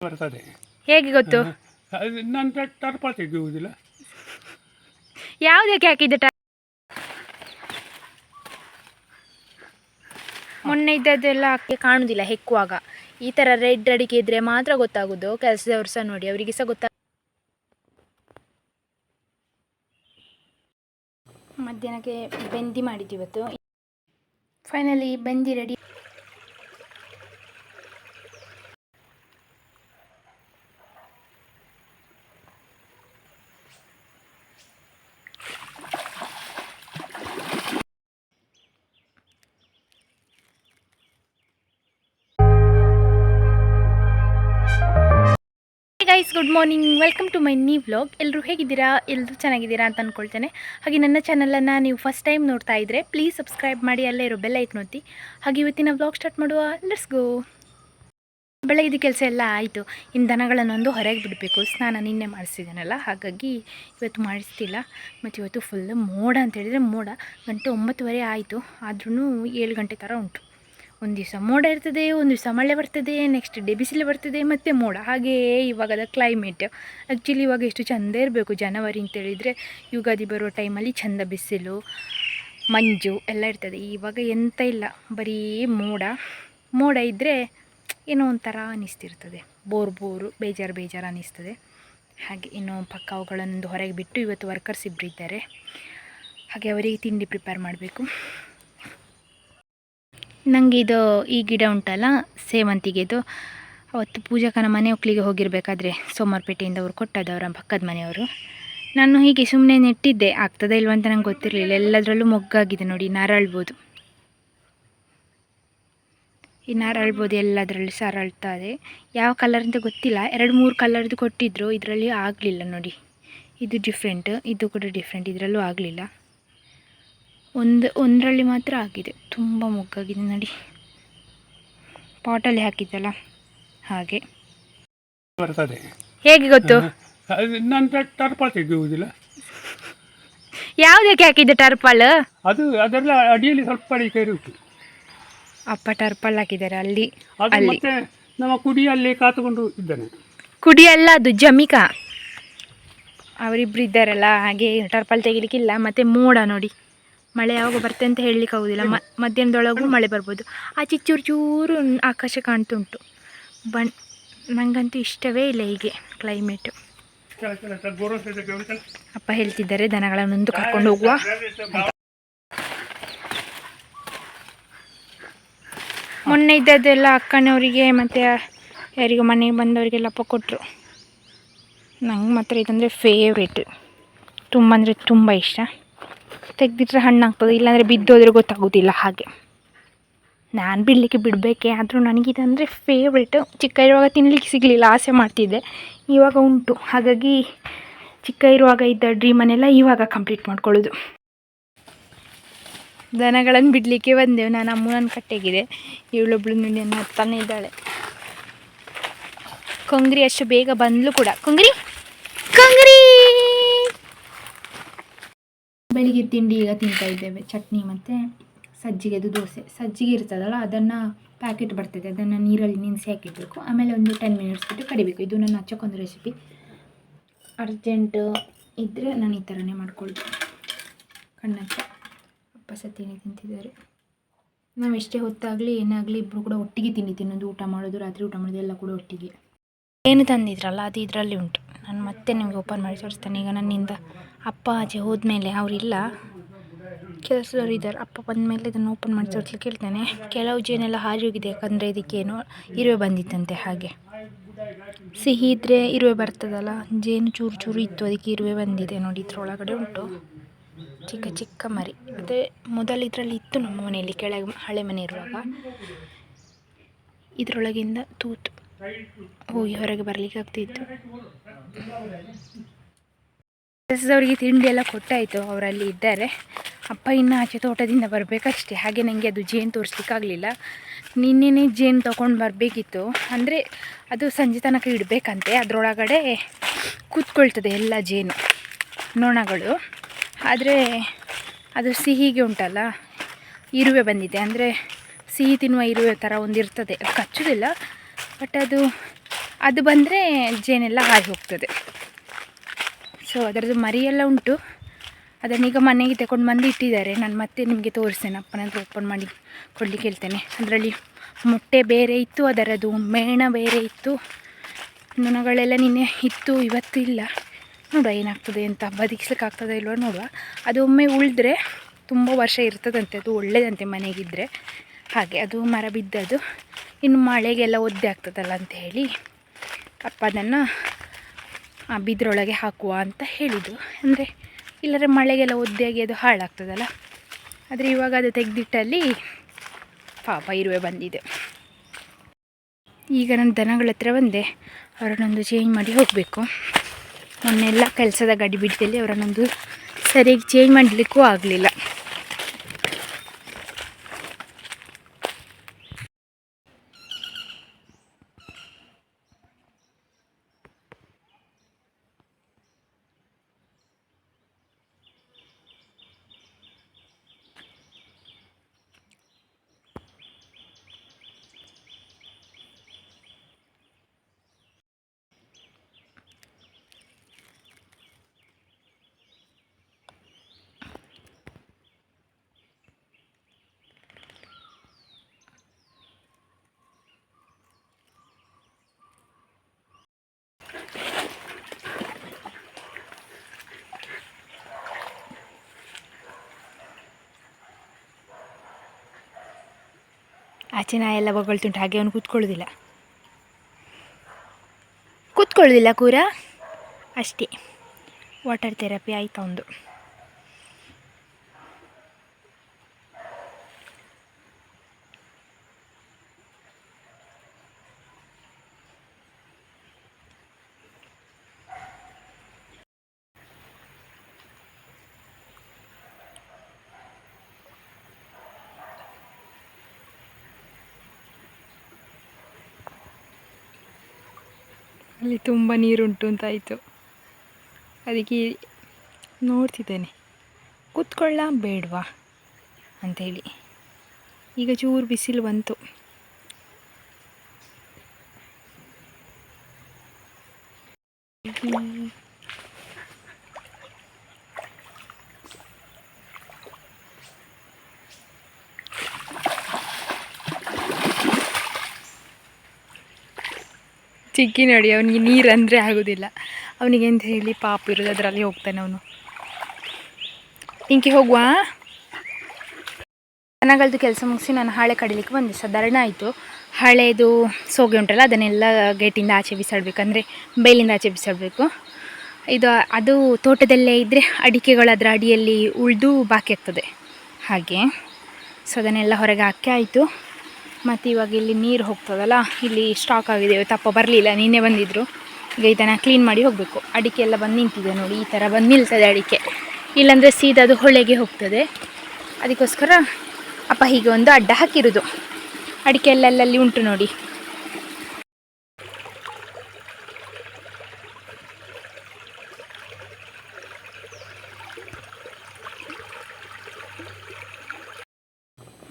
ಬರ್ತದೆ. ಹೇಗೆ ಗೊತ್ತು? ಅದು ಟರ್ಪಲ್ ತೆಗೆಯುವುದಿಲ್ಲ ಯಾವುದಕ್ಕೆ ಹಾಕಿದ್ದೆ ಟ ಮೊನ್ನೆ ಇದ್ದದ್ದೆಲ್ಲ ಹಾಕಿ ಕಾಣುದಿಲ್ಲ ಹೆಕ್ಕುವಾಗ. ಈ ಥರ ರೆಡ್ ಅಡಿಕೆ ಇದ್ರೆ ಮಾತ್ರ ಗೊತ್ತಾಗೋದು. ಕೆಲಸದವ್ರು ಸಹ ನೋಡಿ ಅವರಿಗೆ ಸಹ ಗೊತ್ತಾಗ ಮಧ್ಯಾಹ್ನಕ್ಕೆ ಬೆಂದಿ ಮಾಡಿದ್ದು ಇವತ್ತು. Finally ಬೆಂದಿ ready good morning, welcome to my new vlog. ಎಲ್ಲರೂ ಹೇಗಿದ್ದೀರಾ? ಎಲ್ಲರೂ ಚೆನ್ನಾಗಿದ್ದೀರಾ ಅಂತ ಅಂದ್ಕೊಳ್ತೇನೆ ಹಾಗೆ ನನ್ನ ಚಾನಲನ್ನು ನೀವು ಫಸ್ಟ್ ಟೈಮ್ ನೋಡ್ತಾ ಇದ್ದರೆ ಪ್ಲೀಸ್ ಸಬ್ಸ್ಕ್ರೈಬ್ ಮಾಡಿ, ಅಲ್ಲೇ ಇರೋ ಬೆಲ್ಲ ನೋಡ್ತಿ ಹಾಗೆ ಇವತ್ತಿನ ವ್ಲಾಗ್ ಸ್ಟಾರ್ಟ್ ಮಾಡುವ. ಲೆಟ್ಸ್ ಗೋ ಬೆಳಗಿದ ಕೆಲಸ ಎಲ್ಲ ಆಯಿತು. ಇನ್ನು ದನಗಳನ್ನೊಂದು ಹೊರಗೆ ಬಿಡಬೇಕು. ಸ್ನಾನ ನಿನ್ನೆ ಮಾಡಿಸಿದ್ದಾನಲ್ಲ ಹಾಗಾಗಿ ಇವತ್ತು ಮಾಡಿಸ್ತಿಲ್ಲ. ಮತ್ತು ಇವತ್ತು ಫುಲ್ ಮೋಡ ಅಂತ ಹೇಳಿದರೆ ಮೋಡ. ಗಂಟೆ ಒಂಬತ್ತುವರೆ ಆಯಿತು. ಆದ್ರೂ ಏಳು ಗಂಟೆ ಥರ ಉಂಟು. ಒಂದು ದಿವಸ ಮೋಡ ಇರ್ತದೆ, ಒಂದು ದಿವಸ ಮಳೆ ಬರ್ತದೆ ನೆಕ್ಸ್ಟ್ ಡೇ ಬಿಸಿಲು ಬರ್ತದೆ, ಮತ್ತು ಮೋಡ. ಹಾಗೆಯೇ ಇವಾಗದ ಕ್ಲೈಮೇಟ್ ಆ್ಯಕ್ಚುಲಿ ಇವಾಗ ಎಷ್ಟು ಚೆಂದ ಇರಬೇಕು ಜನವರಿ ಅಂತೇಳಿದರೆ ಯುಗಾದಿ ಬರುವ ಟೈಮಲ್ಲಿ ಚೆಂದ ಬಿಸಿಲು, ಮಂಜು ಎಲ್ಲ ಇರ್ತದೆ. ಇವಾಗ ಎಂತ ಇಲ್ಲ, ಬರೀ ಮೋಡ. ಮೋಡ ಇದ್ದರೆ ಏನೋ ಒಂಥರ ಅನಿಸ್ತಿರ್ತದೆ. ಬೋರ್ ಬೋರು, ಬೇಜಾರು ಬೇಜಾರು ಅನ್ನಿಸ್ತದೆ ಹಾಗೆ ಇನ್ನು ಪಕ್ಕ ಅವುಗಳನ್ನು ಹೊರಗೆ ಬಿಟ್ಟು ಇವತ್ತು ವರ್ಕರ್ಸ್ ಇಬ್ಬರಿದ್ದಾರೆ ಹಾಗೆ ಅವರಿಗೆ ತಿಂಡಿ ಪ್ರಿಪೇರ್ ಮಾಡಬೇಕು. ನನಗೆ ಇದು ಈ ಗಿಡ ಉಂಟಲ್ಲ, ಸೇವಂತಿಗೆದು. ಅವತ್ತು ಪೂಜಾಕನ ಮನೆ ಒಕ್ಕಲಿಗೆ ಹೋಗಿರಬೇಕಾದ್ರೆ ಸೋಮಾರ್ಪೇಟೆಯಿಂದ ಅವರು ಕೊಟ್ಟದ್ದು ಅವರ ಪಕ್ಕದ ಮನೆಯವರು. ನಾನು ಹೀಗೆ ಸುಮ್ಮನೆ ನೆಟ್ಟಿದ್ದೆ, ಆಗ್ತದ ಇಲ್ವ ಅಂತ ನಂಗೆ ಗೊತ್ತಿರಲಿಲ್ಲ. ಎಲ್ಲದರಲ್ಲೂ ಮೊಗ್ಗಾಗಿದೆ ನೋಡಿ, ನಾರಳ್ಬೋದು. ಈ ನಾರಳ್ಬೋದು, ಎಲ್ಲದರಲ್ಲೂ ಸಹ ಯಾವ ಕಲರ್ ಅಂತ ಗೊತ್ತಿಲ್ಲ. ಎರಡು ಮೂರು ಕಲರ್ದು ಕೊಟ್ಟಿದ್ರು, ಇದರಲ್ಲಿ ಆಗಲಿಲ್ಲ ನೋಡಿ. ಇದು ಡಿಫ್ರೆಂಟ್ ಇದು ಕೂಡ ಡಿಫ್ರೆಂಟ್ ಇದರಲ್ಲೂ ಆಗಲಿಲ್ಲ. ಒಂದು ಒಂದರಲ್ಲಿ ಮಾತ್ರ ಆಗಿದೆ. ತುಂಬ ಮೊಗ್ಗಾಗಿದೆ ನೋಡಿ. ಪಾಟಲ್ಲಿ ಹಾಕಿದ್ದಲ್ಲ? ಹಾಗೆ. ಬರ್ತದೆ. ಹೇಗೆ ಗೊತ್ತು? ಅದು ಟರ್ಪಾಲ್ ತೆಗೆಯುವುದಿಲ್ಲ. ಯಾವುದಕ್ಕೆ ಹಾಕಿದ್ದೆ ಟರ್ಪಲ್? ಅದು ಅದೆಲ್ಲ ಅಡಿಯಲ್ಲಿ ಸ್ವಲ್ಪ ಇರುತ್ತೆ ಅಪ್ಪ ಟರ್ಪಲ್ ಹಾಕಿದ್ದಾರೆ ಅಲ್ಲಿ ಅದು ಅಲ್ಲಿ. ಮತ್ತೆ ನಮ್ಮ ಕುಡಿಯಲ್ಲಿ ಕಾತುಕೊಂಡು ಇದ್ದಾನೆ. ಕುಡಿಯಲ್ಲ ಅದು ಜಮಿಕಾ. ಅವರಿಬ್ರು ಇದ್ದಾರಲ್ಲ ಹಾಗೆ ಟರ್ಪಲ್ ತೆಗಿಲಿಕ್ಕಿಲ್ಲ ಮತ್ತೆ ಮೋಡ ನೋಡಿ. ಮಳೆ ಯಾವಾಗ ಬರುತ್ತೆ ಅಂತ ಹೇಳಲಿಕ್ಕೆ ಆಗೋದಿಲ್ಲ. ಮಧ್ಯಾಹ್ನದೊಳಗೂ ಮಳೆ ಬರ್ಬೋದು. ಆ ಚೂರು ಚೂರು ಆಕಾಶ ಕಾಣ್ತುಂಟು. ಬಣ್ ನನಗಂತೂ ಇಷ್ಟವೇ ಇಲ್ಲ ಹೀಗೆ ಕ್ಲೈಮೇಟು ಅಪ್ಪ ಹೇಳ್ತಿದ್ದಾರೆ ದನಗಳನ್ನೊಂದು ಕರ್ಕೊಂಡು ಹೋಗುವ. ಮೊನ್ನೆ ಇದ್ದದ್ದೆಲ್ಲ ಅಕ್ಕನವರಿಗೆ ಮತ್ತು ಯಾರಿಗೂ ಮನೆಗೆ ಬಂದವರಿಗೆಲ್ಲ ಅಪ್ಪ ಕೊಟ್ಟರು ನಂಗೆ ಮಾತ್ರ ಇದಂದರೆ ಫೇವ್ರೇಟ್ ತುಂಬ ಅಂದರೆ ತುಂಬ ಇಷ್ಟ. ತೆಗೆದಿಟ್ರೆ ಹಣ್ಣಾಗ್ತದೆ ಇಲ್ಲಾಂದರೆ ಬಿದ್ದೋದ್ರೆ ಗೊತ್ತಾಗೋದಿಲ್ಲ ಹಾಗೆ. ನಾನು ಬಿಡಲಿಕ್ಕೆ ಬಿಡಬೇಕೆ ಆದರೂ ನನಗಿದಂದರೆ ಫೇವ್ರೇಟು ಚಿಕ್ಕ ಇರುವಾಗ ತಿನ್ನಲಿಕ್ಕೆ ಸಿಗಲಿಲ್ಲ, ಆಸೆ ಮಾಡ್ತಿದ್ದೆ. ಇವಾಗ ಉಂಟು. ಹಾಗಾಗಿ ಚಿಕ್ಕ ಇರುವಾಗ ಇದ್ದ ಡ್ರೀಮನ್ನೆಲ್ಲ ಇವಾಗ ಕಂಪ್ಲೀಟ್ ಮಾಡ್ಕೊಳ್ಳೋದು. ದನಗಳನ್ನು ಬಿಡಲಿಕ್ಕೆ ಬಂದೆವು ನಾನು ಅಮ್ಮನ ಕಟ್ಟೆಗಿದೆ. ಇವಳೊಬ್ಳು ನಿನ್ನ ನನ್ನ ಹತ್ತಾನೆ ಇದ್ದಾಳೆ. ಕೊಂಗ್ರಿ ಅಷ್ಟು ಬೇಗ ಬಂದಲು ಕೂಡ. ಕೊಂಗ್ರಿ! ಕೊಂಗ್ರಿ! ಬೆಳಿಗ್ಗೆ ತಿಂಡಿ ಈಗ ತಿಂತಾ ಇದ್ದೇವೆ, ಚಟ್ನಿ ಮತ್ತು ಸಜ್ಜಿಗೆದು ದೋಸೆ. ಸಜ್ಜಿಗೆ ಇರ್ತದಲ್ಲ, ಅದನ್ನು ಪ್ಯಾಕೆಟ್ ಬರ್ತದೆ, ಅದನ್ನು ನೀರಲ್ಲಿ ನೆನೆಸಿ ಹಾಕಿಡಬೇಕು. ಆಮೇಲೆ ಒಂದು ಟೆನ್ ಮಿನಿಟ್ಸ್ ಬಿಟ್ಟು ಕಡಿಬೇಕು. ಇದು ನನ್ನ ಹಚ್ಚಕ್ಕೊಂದು ರೆಸಿಪಿ ಅರ್ಜೆಂಟ್ ಇದ್ದರೆ ನಾನು ಈ ಥರನೇ ಮಾಡ್ಕೊಳ್ತೀನಿ. ಕಣ್ಣಪ್ಪ ಅಪ್ಪ ಸತ್ಯನೇ ತಿಂತಿದ್ದಾರೆ. ನಾವು ಎಷ್ಟೇ ಹೊತ್ತಾಗಲಿ, ಏನಾಗಲಿ ಇಬ್ಬರು ಕೂಡ ಒಟ್ಟಿಗೆ ತಿಂಡಿ ತಿನ್ನೋದು, ಊಟ ಮಾಡೋದು, ರಾತ್ರಿ ಊಟ ಮಾಡೋದು ಎಲ್ಲ ಕೂಡ ಒಟ್ಟಿಗೆ. ಏನು ತಂದಿದ್ರಲ್ಲ, ಅದು ಇದರಲ್ಲಿ ಉಂಟು. ನಾನು ಮತ್ತೆ ನಿಮಗೆ ಓಪನ್ ಮಾಡಿ ತೋರಿಸ್ತೇನೆ. ಈಗ ನನ್ನಿಂದ ಅಪ್ಪ ಆಚೆ ಹೋದ್ಮೇಲೆ ಅವರಿಲ್ಲ. ಕೆಲಸದವ್ರು ಇದ್ದಾರೆ. ಅಪ್ಪ ಬಂದಮೇಲೆ ಇದನ್ನು ಓಪನ್ ಮಾಡಿ ತೋರಿಸ್ಲಿಕ್ಕೆ ಹೇಳ್ತೇನೆ ಕೆಲವು ಜೇನೆಲ್ಲ ಹಾರಿ ಹೋಗಿದೆ. ಯಾಕಂದರೆ ಇದಕ್ಕೇನು ಇರುವೆ ಬಂದಿತ್ತಂತೆ ಹಾಗೆ. ಸಿಹಿ ಇದ್ದರೆ ಇರುವೆ ಬರ್ತದಲ್ಲ? ಜೇನು ಚೂರು ಚೂರು ಇತ್ತು. ಅದಕ್ಕೆ ಇರುವೆ ಬಂದಿದೆ ನೋಡಿ. ಇದರೊಳಗಡೆ ಉಂಟು. ಚಿಕ್ಕ ಚಿಕ್ಕ ಮರಿ. ಅದೇ ಮೊದಲು ಇದರಲ್ಲಿ ಇತ್ತು ನಮ್ಮ ಮನೆಯಲ್ಲಿ ಕೆಳಗೆ ಹಳೆ ಮನೆ ಇರುವಾಗ. ಇದರೊಳಗಿಂದ ತೂತು ಹೋಗಿ ಹೊರಗೆ ಬರಲಿಕ್ಕೆ ಆಗ್ತಿತ್ತು. ಕೆಲಸದವರಿಗೆ ತಿಂಡಿ ಎಲ್ಲ ಕೊಟ್ಟಾಯಿತು, ಅವರಲ್ಲಿ ಇದ್ದಾರೆ. ಅಪ್ಪ ಇನ್ನು ಆಚೆ ತೋಟದಿಂದ ಬರಬೇಕಷ್ಟೆ, ಹಾಗೆ ನನಗೆ ಅದು ಜೇನು ತೋರಿಸ್ಲಿಕ್ಕಾಗಲಿಲ್ಲ. ನಿನ್ನೆನೇ ಜೇನು ತೊಗೊಂಡು ಬರಬೇಕಿತ್ತು. ಅಂದರೆ ಅದು ಸಂಜೆ ತನಕ ಇಡಬೇಕಂತೆ, ಅದರೊಳಗಡೆ ಕೂತ್ಕೊಳ್ತದೆ ಎಲ್ಲ ಜೇನು, ನೊಣಗಳು. ಆದರೆ ಅದು ಸಿಹಿಗೆ ಉಂಟಲ್ಲ, ಇರುವೆ ಬಂದಿದೆ. ಅಂದರೆ ಸಿಹಿ ತಿನ್ನುವ ಇರುವೆ ಥರ ಒಂದು ಇರ್ತದೆ ಅದು ಕಚ್ಚೋದಿಲ್ಲ ಬಟ್ ಅದು ಅದು ಬಂದರೆ ಜೇನೆಲ್ಲ ಹಾರಿ ಹೋಗ್ತದೆ. ಸೊ ಅದರದ್ದು ಮರಿಯೆಲ್ಲ ಉಂಟು. ಅದನ್ನೀಗ ಮನೆಗೆ ತಗೊಂಡು ಬಂದು ಇಟ್ಟಿದ್ದಾರೆ. ನಾನು ಮತ್ತೆ ನಿಮಗೆ ತೋರಿಸ್ತೇನೆ. ಅಪ್ಪನ ಓಪನ್ ಮಾಡಿ ಕೊಡಲಿಕ್ಕೆ ಹೇಳ್ತೇನೆ. ಅದರಲ್ಲಿ ಮೊಟ್ಟೆ ಬೇರೆ ಇತ್ತು, ಅದರದ್ದು ಮೇಣ ಬೇರೆ ಇತ್ತು. ನೊಣಗಳೆಲ್ಲ ನಿನ್ನೆ ಇತ್ತು, ಇವತ್ತು ಇಲ್ಲ. ನೋಡುವ ಏನಾಗ್ತದೆ ಅಂತ. ಬದುಕಿಸ್ಲಿಕ್ಕೆ ಆಗ್ತದೆ ಇಲ್ವೋ ನೋಡುವ. ಅದು ಒಮ್ಮೆ ಉಳಿದ್ರೆ ತುಂಬ ವರ್ಷ ಇರ್ತದಂತೆ. ಅದು ಒಳ್ಳೆಯದಂತೆ ಮನೆಗಿದ್ದರೆ ಹಾಗೆ ಅದು ಮರ ಬಿದ್ದದು ಇನ್ನು ಮಳೆಗೆಲ್ಲ ಒದ್ದೆ ಆಗ್ತದಲ್ಲ ಅಂತ ಹೇಳಿ. ಅಪ್ಪ ಅದನ್ನು ಆ ಬಿದ್ರೊಳಗೆ ಹಾಕುವ ಅಂತ ಹೇಳಿದ್ದು. ಅಂದರೆ ಇಲ್ಲದ್ರೆ ಮಳೆಗೆಲ್ಲ ಒದ್ದೆಯಾಗಿ ಅದು ಹಾಳಾಗ್ತದಲ್ಲ. ಆದರೆ ಇವಾಗ ಅದು ತೆಗೆದಿಟ್ಟಲ್ಲಿ ಪಾಪ ಇರುವೆ ಬಂದಿದೆ. ಈಗ ನಾನು ದನಗಳ ಹತ್ರ ಬಂದೆ. ಅವರನ್ನೊಂದು ಚೇಂಜ್ ಮಾಡಿ ಹೋಗಬೇಕು. ಮೊನ್ನೆಲ್ಲ ಕೆಲಸದ ಗಡಿ ಬಿಟ್ಟಲ್ಲಿ ಅವರನ್ನೊಂದು ಸರಿಯಾಗಿ ಚೇಂಜ್ ಮಾಡಲಿಕ್ಕೂ ಆಗಲಿಲ್ಲ. ಆಚೆ ನಾಯಿ ಎಲ್ಲ ಬೊಗಳ್ತುಂಟು ಹಾಗೆ ಅವನು ಕೂತ್ಕೊಳ್ಳೋದಿಲ್ಲ. ಕೂತ್ಕೊಳ್ಳೋದಿಲ್ಲ ಕೂರ? ಅಷ್ಟೇ. ವಾಟರ್ ಥೆರಪಿ ಆಯ್ತು ಒಂದು. ಅಲ್ಲಿ ತುಂಬ ನೀರುಂಟು ಅಂತ ಆಯಿತು. ಅದಕ್ಕೆ ನೋಡ್ತಿದ್ದೇನೆ. ಕೂತ್ಕೊಳ್ಳ ಬೇಡವಾ? ಅಂಥೇಳಿ ಈಗ ಚೂರು ಬಿಸಿಲು ಬಂತು. ಚಿಕ್ಕಿ ನೋಡಿ, ಅವನಿಗೆ ನೀರು ಅಂದರೆ ಆಗೋದಿಲ್ಲ. ಅವನಿಗೆ ಅಂತ ಹೇಳಿ, ಪಾಪ ಇರೋದು ಅದರಲ್ಲಿ ಹೋಗ್ತಾನೆ ಅವನು. ಇಂಕಿ ಹೋಗುವ? ದನಗಳದ್ದು ಕೆಲಸ ಮುಗಿಸಿ ನಾನು ಹಾಳೆ ಕಡಿಲಿಕ್ಕೆ ಬಂದೆ. ಸಾಧಾರಣ ಆಯಿತು. ಹಳೆದು ಸೋಗೆ ಉಂಟಲ್ಲ, ಅದನ್ನೆಲ್ಲ ಗೇಟಿಂದ ಆಚೆ ಬಿಸಾಡಬೇಕಂದ್ರೆ ಬೇಲಿಂದ ಆಚೆ ಬಿಸಾಡಬೇಕು. ಇದು ಅದು ತೋಟದಲ್ಲೇ ಇದ್ದರೆ ಅಡಿಕೆಗಳು ಅದರ ಅಡಿಯಲ್ಲಿ ಉಳಿದು ಬಾಕಿ ಆಗ್ತದೆ. ಹಾಗೆ. ಸೊ, ಅದನ್ನೆಲ್ಲ ಹೊರಗೆ ಹಾಕಿ ಆಯಿತು. ಮತ್ತು ಇವಾಗ ಇಲ್ಲಿ ನೀರು ಹೋಗ್ತದಲ್ಲ, ಇಲ್ಲಿ ಸ್ಟಾಕ್ ಆಗಿದೆ ತಪ್ಪ ಬರಲಿಲ್ಲ ನಿನ್ನೆ ಬಂದಿದ್ದರು ಈಗ ಇದನ್ನು ಕ್ಲೀನ್ ಮಾಡಿ ಹೋಗಬೇಕು. ಅಡಿಕೆ ಎಲ್ಲ ಬಂದು ನಿಂತಿದೆ ನೋಡಿ, ಈ ಥರ ಬಂದು ನಿಲ್ತದೆ ಅಡಿಕೆ. ಇಲ್ಲಾಂದರೆ ಸೀದಾ ಅದು ಹೊಳೆಗೆ ಹೋಗ್ತದೆ. ಅದಕ್ಕೋಸ್ಕರ ಅಪ್ಪ ಹೀಗೆ ಒಂದು ಅಡ್ಡ ಹಾಕಿರೋದು. ಅಡಿಕೆ ಎಲ್ಲೆಲ್ಲಲ್ಲಿ ಉಂಟು ನೋಡಿ.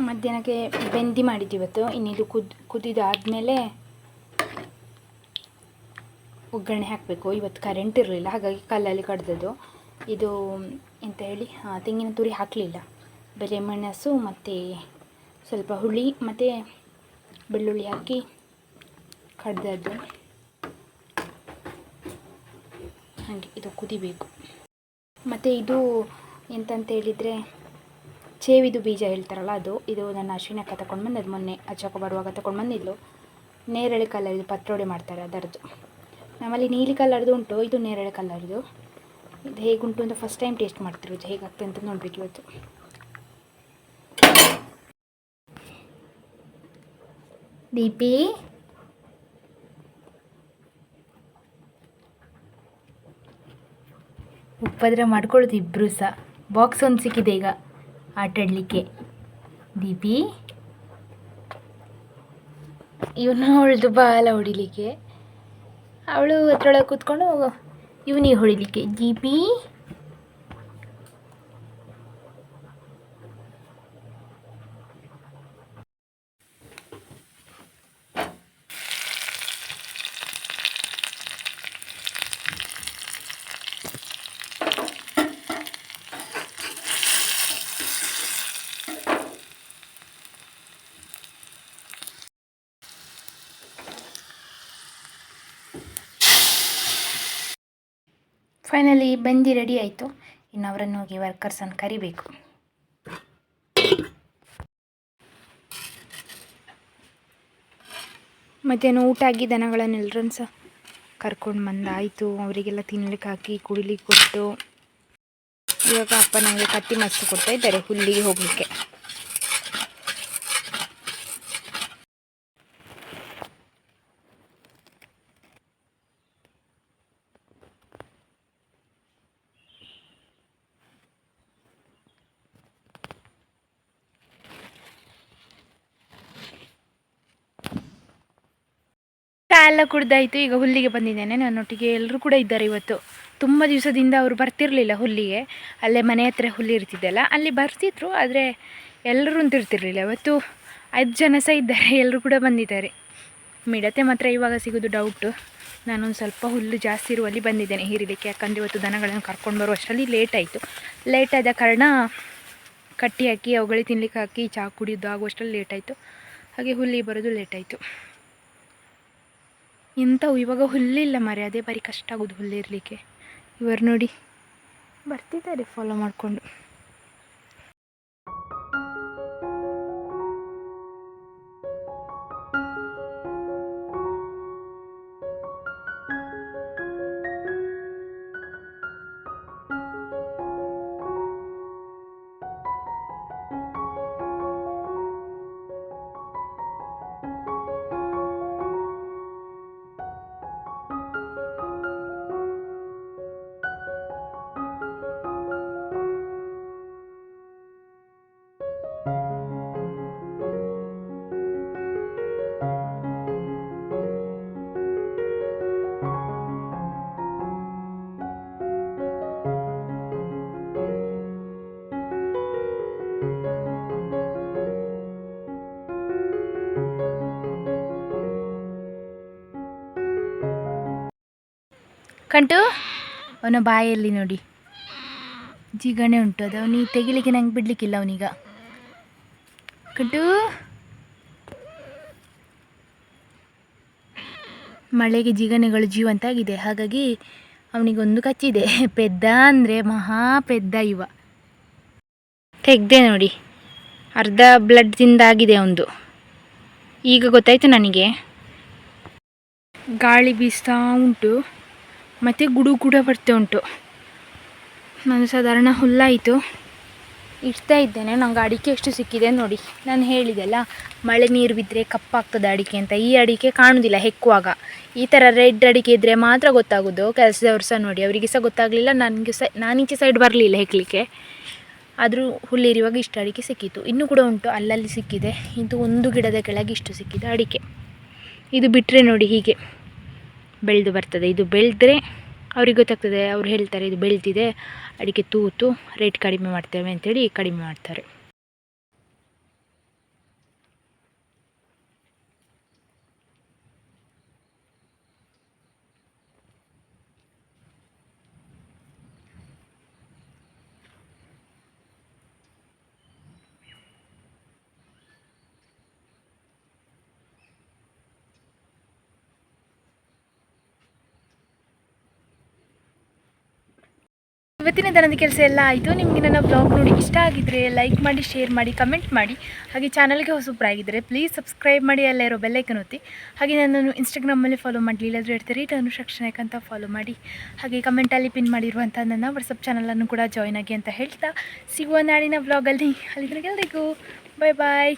ಮಧ್ಯಾಹ್ನಕ್ಕೆ ಬೆಂದಿ ಮಾಡಿದ್ದು ಇವತ್ತು. ಇನ್ನಿದು ಕುದ್, ಕುದಿದಾದಮೇಲೆ ಒಗ್ಗರಣೆ ಹಾಕಬೇಕು. ಇವತ್ತು ಕರೆಂಟ್ ಇರಲಿಲ್ಲ. ಹಾಗಾಗಿ ಕಲ್ಲಲ್ಲಿ ಕಡ್ದದ್ದು. ಇದು ಎಂತ ಹೇಳಿ ತೆಂಗಿನ ತುರಿ ಹಾಕಲಿಲ್ಲ. ಬರೀ ಮೆಣಸು ಮತ್ತು ಸ್ವಲ್ಪ ಹುಳಿ ಮತ್ತು ಬೆಳ್ಳುಳ್ಳಿ ಹಾಕಿ ಕಡ್ದದ್ದು. ಹಾಗೆ ಇದು ಕುದಿಬೇಕು. ಮತ್ತು ಇದು ಎಂತಂತ ಹೇಳಿದರೆ ಚೇವಿದು ಬೀಜ ಹೇಳ್ತಾರಲ್ಲ ಅದು, ಇದು ನನ್ನ ಅಶ್ವಿನಕ್ಕ ತಗೊಂಡು ಬಂದು, ಅದು ಮೊನ್ನೆ ಅಚ್ಚಕ್ಕ ಬರುವಾಗ ತಗೊಂಡು ಬಂದಿದ್ಲು ನೇರಳೆ ಕಲರ್ದು ಪತ್ರೊಡೆ ಮಾಡ್ತಾರೆ ಅದರದ್ದು ನಮ್ಮಲ್ಲಿ ನೀಲಿ ಕಲರ್ದು ಉಂಟು, ಇದು ನೇರಳೆ ಕಲರ್ದು ಇದು ಹೇಗುಂಟು ಅಂತ ಫಸ್ಟ್ ಟೈಮ್ ಟೇಸ್ಟ್ ಮಾಡ್ತಿರೋದು ಹೇಗಾಗ್ತದೆ ಅಂತ ನೋಡ್ಬೇಕು ಇವತ್ತು. ದೀಪಿ? ಉಪ್ಪದ್ರೆ ಮಾಡ್ಕೊಳ್ಳೋದು ಇಬ್ಬರು ಸಹ ಬಾಕ್ಸ್ ಒಂದು ಸಿಕ್ಕಿದೆ ಈಗ. ಆಟಾಡಲಿಕ್ಕೆ. ದೀಪಿ? ಇವನು ಅವಳದು ಬಾಲ ಹೊಡಿಲಿಕ್ಕೆ. ಅವಳು ಅದರೊಳಗೆ ಕೂತ್ಕೊಂಡು ಇವನಿಗೆ ಹೊಡಿಲಿಕ್ಕೆ. ದೀಪಿ? ಫೈನಲಿ ಬಂದು ರೆಡಿ ಆಯಿತು. ಇನ್ನು ಅವರನ್ನು ಹೋಗಿ ವರ್ಕರ್ಸನ್ನು ಕರಿಬೇಕು. ಮತ್ತೇನು ಊಟ ಆಗಿ ದನಗಳನ್ನೆಲ್ಲರನ್ನು ಸಹ ಕರ್ಕೊಂಡು ಬಂದಾಯಿತು. ಅವರಿಗೆಲ್ಲ ತಿನ್ಲಿಕ್ಕೆ ಹಾಕಿ, ಕುಡಿಲಿಕ್ಕೆ ಕೊಟ್ಟು ಇವಾಗ ಅಪ್ಪ ನನಗೆ ಕಟ್ಟಿ ಮಸ್ತು ಕೊಡ್ತಾ ಇದ್ದಾರೆ ಹುಲ್ಲಿಗೆ ಹೋಗಲಿಕ್ಕೆ. ಎಲ್ಲ ಕುಡ್ದಾಯಿತು. ಈಗ ಹುಲ್ಲಿಗೆ ಬಂದಿದ್ದೇನೆ. ನನ್ನೊಟ್ಟಿಗೆ ಎಲ್ಲರೂ ಕೂಡ ಇದ್ದಾರೆ ಇವತ್ತು. ತುಂಬ ದಿವಸದಿಂದ ಅವರು ಬರ್ತಿರಲಿಲ್ಲ ಹುಲ್ಲಿಗೆ. ಅಲ್ಲೇ ಮನೆ ಹತ್ರ ಹುಲ್ಲಿ ಇರ್ತಿದ್ದಲ್ಲ. ಅಲ್ಲಿ ಬರ್ತಿದ್ರು, ಆದರೆ ಎಲ್ಲರೂ ಅಂತಿರ್ತಿರ್ಲಿಲ್ಲ ಇವತ್ತು ಐದು ಜನ ಸಹ ಇದ್ದಾರೆ. ಎಲ್ಲರೂ ಕೂಡ ಬಂದಿದ್ದಾರೆ. ಮಿಡತೆ ಮಾತ್ರ ಇವಾಗ ಸಿಗೋದು ಡೌಟು ನಾನೊಂದು ಸ್ವಲ್ಪ ಹುಲ್ಲು ಜಾಸ್ತಿ ಇರುವಲ್ಲಿ ಬಂದಿದ್ದೇನೆ ಹೀರಿಲಿಕ್ಕೆ. ಯಾಕಂದರೆ ಇವತ್ತು ದನಗಳನ್ನು ಕರ್ಕೊಂಡು ಬರುವಷ್ಟರಲ್ಲಿ ಲೇಟ್ ಆಯಿತು. ಲೇಟ್ ಆದ ಕಾರಣ ಕಟ್ಟಿ ಹಾಕಿ, ಅವುಗಳಿಗೆ ತಿನ್ಲಿಕ್ಕೆ ಹಾಕಿ ಚಹಾ ಕುಡಿಯೋದು ಆಗುವಷ್ಟರಲ್ಲಿ ಲೇಟ್ ಆಯಿತು. ಹಾಗೆ ಹುಲ್ಲಿಗೆ ಬರೋದು ಲೇಟ್ ಆಯಿತು. ಎಂಥವು ಇವಾಗ ಹುಲ್ಲಿಲ್ಲ ಮರೆ ಅದೇ ಬಾರಿ ಕಷ್ಟ ಆಗೋದು ಹುಲ್ಲಿರಲಿಕ್ಕೆ ಇವರು ನೋಡಿ. ಬರ್ತಿದ್ದಾರೆ ಫಾಲೋ ಮಾಡಿಕೊಂಡು. ಕಂಟು, ಅವನ ಬಾಯಲ್ಲಿ ನೋಡಿ. ಜಿಗಣೆ ಉಂಟು ಅದು. ಅವನಿಗೆ ತೆಗಿಲಿಕ್ಕೆ ನಂಗೆ ಬಿಡಲಿಕ್ಕಿಲ್ಲ ಅವನೀಗ. ಕಂಟು. ಮಳೆಗೆ ಜಿಗಣೆಗಳು ಜೀವಂತ ಆಗಿದೆ ಹಾಗಾಗಿ ಅವನಿಗೊಂದು ಕಚ್ಚಿದೆ. ಪೆದ್ದ ಅಂದರೆ ಮಹಾ ಪೆದ್ದ ಇವ. ತೆಗ್ದೆ ನೋಡಿ. ಅರ್ಧ ಬ್ಲಡ್ದಿಂದ ಆಗಿದೆ ಅವನದು ಈಗ ಗೊತ್ತಾಯಿತು ನನಗೆ? ಗಾಳಿ ಬೀಸ್ತಾ ಉಂಟು. ಮತ್ತು ಗುಡು ಕೂಡ ಬರ್ತಾ ಉಂಟು. ನಾನು ಸಾಧಾರಣ ಹುಲ್ಲಾಯಿತು ಇಡ್ತಾ ಇದ್ದೇನೆ. ನಂಗೆ ಅಡಿಕೆ ಎಷ್ಟು ಸಿಕ್ಕಿದೆ ನೋಡಿ. ನಾನು ಹೇಳಿದೆಲ್ಲ, ಮಳೆ ನೀರು ಬಿದ್ದರೆ ಕಪ್ಪಾಗ್ತದೆ ಅಡಿಕೆ ಅಂತ. ಈ ಅಡಿಕೆ ಕಾಣುವುದಿಲ್ಲ ಹೆಕ್ಕುವಾಗ. ಈ ಥರ ರೆಡ್ ಅಡಿಕೆ ಇದ್ದರೆ ಮಾತ್ರ ಗೊತ್ತಾಗೋದು. ಕೆಲಸದವ್ರು ಸಹ ನೋಡಿ, ಅವರಿಗೆ ಸಹ ಗೊತ್ತಾಗಲಿಲ್ಲ. ನನಗೆ ಸಹ, ನಾನೀಚೆ ಸೈಡ್ ಬರಲಿಲ್ಲ ಹೆಕ್ಕಲಿಕ್ಕೆ ಆದರೂ ಹುಲ್ಲಿರುವಾಗ ಇಷ್ಟು ಅಡಿಕೆ ಸಿಕ್ಕಿತು ಇನ್ನೂ ಕೂಡ ಉಂಟು. ಅಲ್ಲಲ್ಲಿ ಸಿಕ್ಕಿದೆ. ಇದು ಒಂದು ಗಿಡದ ಕೆಳಗೆ ಇಷ್ಟು ಸಿಕ್ಕಿದೆ ಅಡಿಕೆ. ಇದು ಬಿಟ್ಟರೆ ನೋಡಿ ಹೀಗೆ. ಬೆಳೆದು ಬರ್ತದೆ. ಇದು ಬೆಳೆದ್ರೆ ಅವ್ರಿಗೆ ಗೊತ್ತಾಗ್ತದೆ, ಅವ್ರು ಹೇಳ್ತಾರೆ, ಇದು ಬೆಳೆದಿದೆ, ಅಡಿಕೆ ತೂತು ರೇಟ್ ಕಡಿಮೆ ಮಾಡ್ತೇವೆ ಅಂತೇಳಿ ಕಡಿಮೆ ಮಾಡ್ತಾರೆ. ಇವತ್ತಿನ ದನದ ಕೆಲಸ ಎಲ್ಲ ಆಯಿತು. ನಿಮಗೆ ನನ್ನ ಬ್ಲಾಗ್ ನೋಡಿ ಇಷ್ಟ ಆಗಿದ್ರೆ ಲೈಕ್ ಮಾಡಿ ಶೇರ್ ಮಾಡಿ ಕಮೆಂಟ್ ಮಾಡಿ. ಹಾಗೆ ಚಾನಲ್ಗೆ ಹೊಸಬ್ರಾಗಿದ್ದರೆ ಪ್ಲೀಸ್ ಸಬ್ಸ್ಕ್ರೈಬ್ ಮಾಡಿ, ಅಲ್ಲೇ ಇರೋ ಬೆಲ್ಲೈಕನ್ ಒತ್ತಿ. ಹಾಗೆ ನನ್ನನ್ನು ಇನ್ಸ್ಟಾಗ್ರಾಮಲ್ಲಿ ಫಾಲೋ ಮಾಡಲಿ ಅಂದರೆ ಇರ್ತೀರಿ ಟನು ಶಕ್ಷಣಕ್ಕೆ ಫಾಲೋ ಮಾಡಿ. ಹಾಗೆ ಕಮೆಂಟಲ್ಲಿ ಪಿನ್ ಮಾಡಿರುವಂಥ ನನ್ನ ವಾಟ್ಸಪ್ ಚಾನಲನ್ನು ಕೂಡ ಜಾಯ್ನ್ ಆಗಿ ಅಂತ ಹೇಳ್ತಾ. ಸಿಗುವ ನಾಳಿನ ಬ್ಲಾಗಲ್ಲಿ ಅಲ್ಲಿವರೆಗೆಲ್ಲರಿಗೂ ಬಾಯ್ ಬಾಯ್